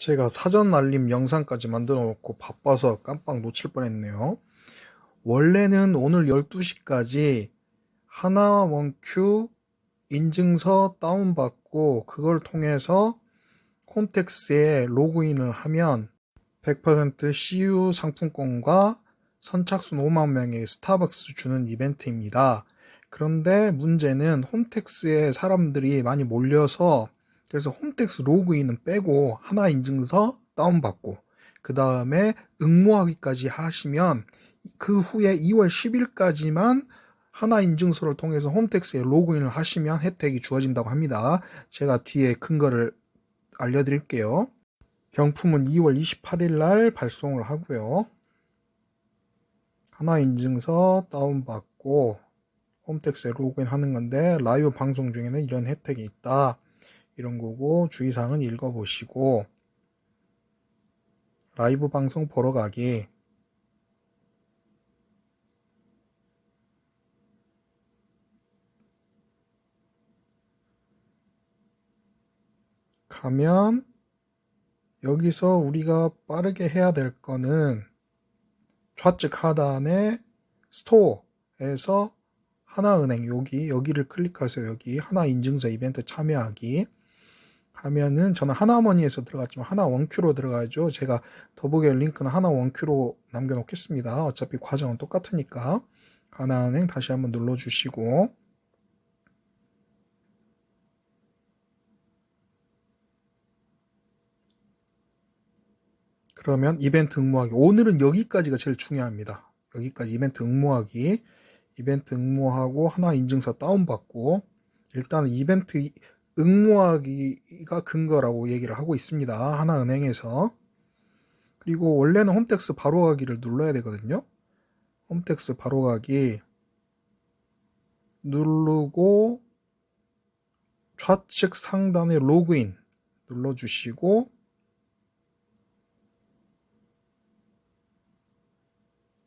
제가 사전 알림 영상까지 만들어 놓고 바빠서 깜빡 놓칠 뻔했네요. 원래는 오늘 12시까지 하나 원큐 인증서 다운받고 그걸 통해서 콘텍스에 로그인을 하면 100% CU 상품권과 선착순 5만 명의 스타벅스 주는 이벤트입니다. 그런데 문제는 홈택스에 사람들이 많이 몰려서 그래서 홈택스 로그인은 빼고 하나 인증서 다운받고 그 다음에 응모하기까지 하시면 그 후에 2월 10일까지만 하나 인증서를 통해서 홈택스에 로그인을 하시면 혜택이 주어진다고 합니다. 제가 뒤에 근거를 알려드릴게요. 경품은 2월 28일 날 발송을 하고요. 하나 인증서 다운받고 홈택스에 로그인 하는 건데 라이브 방송 중에는 이런 혜택이 있다. 이런 거고 주의사항은 읽어보시고 라이브 방송 보러 가기 가면 여기서 우리가 빠르게 해야 될 거는 좌측 하단에 스토어에서 하나은행 여기 여기를 클릭하세요. 여기 하나 인증서 이벤트 참여하기 하면은 저는 하나머니에서 들어갔지만 하나 원큐로 들어가죠. 제가 더보기에 링크는 하나 원큐로 남겨놓겠습니다. 어차피 과정은 똑같으니까 하나은행 다시 한번 눌러주시고 그러면 이벤트 응모하기 오늘은 여기까지가 제일 중요합니다. 여기까지 이벤트 응모하기 이벤트 응모하고 하나 인증서 다운받고 일단 이벤트 응모하기가 근거라고 얘기를 하고 있습니다. 하나은행에서 그리고 원래는 홈택스 바로 가기를 눌러야 되거든요. 홈택스 바로 가기 누르고 좌측 상단에 로그인 눌러주시고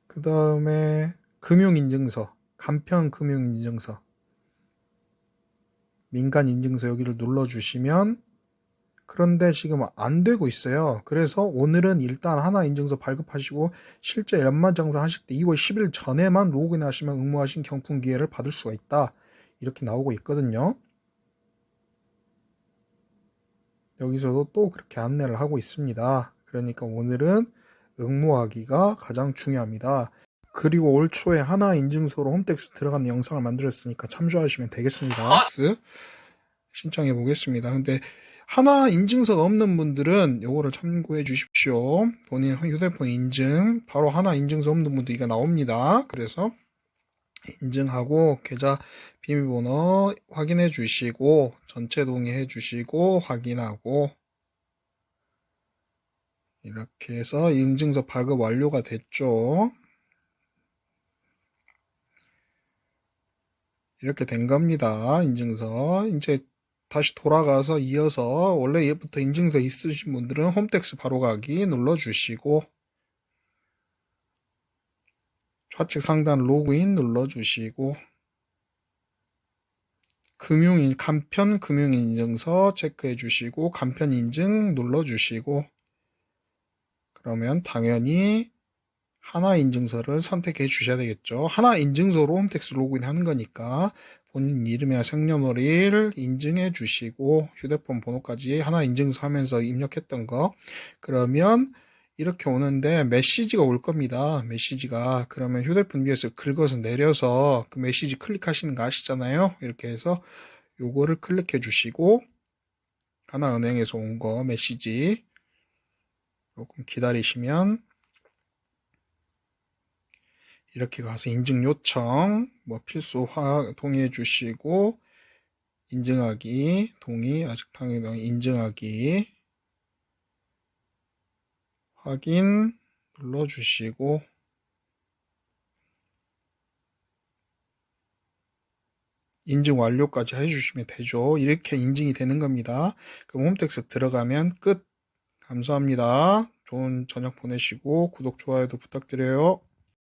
그 다음에 금융인증서 간편 금융인증서 민간 인증서 여기를 눌러주시면 그런데 지금 안 되고 있어요. 그래서 오늘은 일단 하나 인증서 발급하시고 실제 연말정산 하실 때 2월 10일 전에만 로그인 하시면 응모하신 경품 기회를 받을 수가 있다. 이렇게 나오고 있거든요. 여기서도 또 그렇게 안내를 하고 있습니다. 그러니까 오늘은 응모하기가 가장 중요합니다. 그리고 올 초에 하나 인증서로 홈택스 들어가는 영상을 만들었으니까 참조하시면 되겠습니다. 신청해 보겠습니다. 근데 하나 인증서가 없는 분들은 요거를 참고해 주십시오. 본인 휴대폰 인증, 바로 하나 인증서 없는 분들 이가 나옵니다. 그래서 인증하고 계좌 비밀번호 확인해 주시고 전체 동의해 주시고 확인하고 이렇게 해서 인증서 발급 완료가 됐죠. 이렇게 된 겁니다. 인증서. 이제 다시 돌아가서 이어서 원래 예부터 인증서 있으신 분들은 홈택스 바로 가기 눌러주시고 좌측 상단 로그인 눌러주시고 금융인 간편 금융인증서 체크해 주시고 간편 인증 눌러 주시고 그러면 당연히 하나 인증서를 선택해 주셔야 되겠죠. 하나 인증서로 홈택스 로그인 하는 거니까 본인 이름이나 생년월일 인증해 주시고 휴대폰 번호까지 하나 인증서 하면서 입력했던 거 그러면 이렇게 오는데 메시지가 올 겁니다. 메시지가 그러면 휴대폰 위에서 긁어서 내려서 그 메시지 클릭하시는 거 아시잖아요. 이렇게 해서 요거를 클릭해 주시고 하나은행에서 온 거 메시지 조금 기다리시면 이렇게 가서 인증 요청 뭐 필수 화 동의해 주시고 인증하기 동의 아직 당연히 인증하기 확인 눌러 주시고 인증 완료까지 해주시면 되죠. 이렇게 인증이 되는 겁니다. 그럼 홈택스 들어가면 끝. 감사합니다. 좋은 저녁 보내시고 구독, 좋아요도 부탁드려요.